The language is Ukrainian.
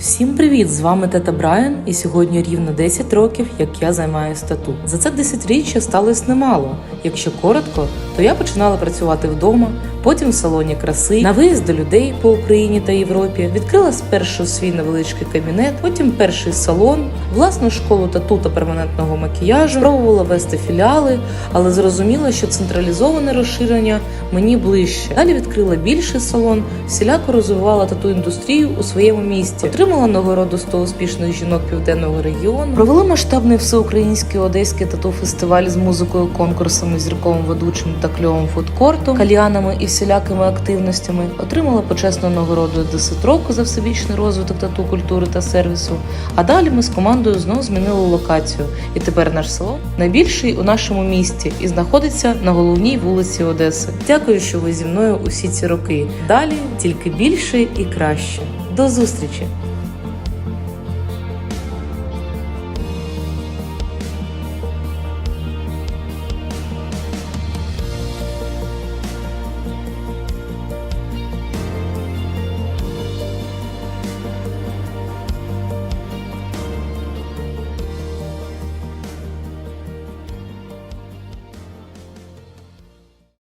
Всім привіт! З вами Тета Брайан, і сьогодні рівно 10 років, як я займаюся тату. За це десятиріччя сталося немало. Якщо коротко, то я починала працювати вдома, потім в салоні краси, на виїзд до людей по Україні та Європі, відкрила спершу свій невеличкий кабінет, потім перший салон, власну школу тату та перманентного макіяжу, пробувала вести філіали, але зрозуміла, що централізоване розширення мені ближче. Далі відкрила більший салон, всіляко розвивала тату індустрію у своєму місті, отримала нагороду 100 успішних жінок південного регіону, провела масштабний всеукраїнський одеський тату фестиваль з музикою, конкурсами, зірковим ведучим та кльовим фудкортом, кальянами і всілякими активностями. Отримала почесну нагороду 10 року за всебічний розвиток тату культури та сервісу. А далі ми з командою знову змінили локацію. І тепер наш салон найбільший у нашому місті і знаходиться на головній вулиці Одеси. Дякую, що ви зі мною усі ці роки. Далі тільки більше і краще. До зустрічі!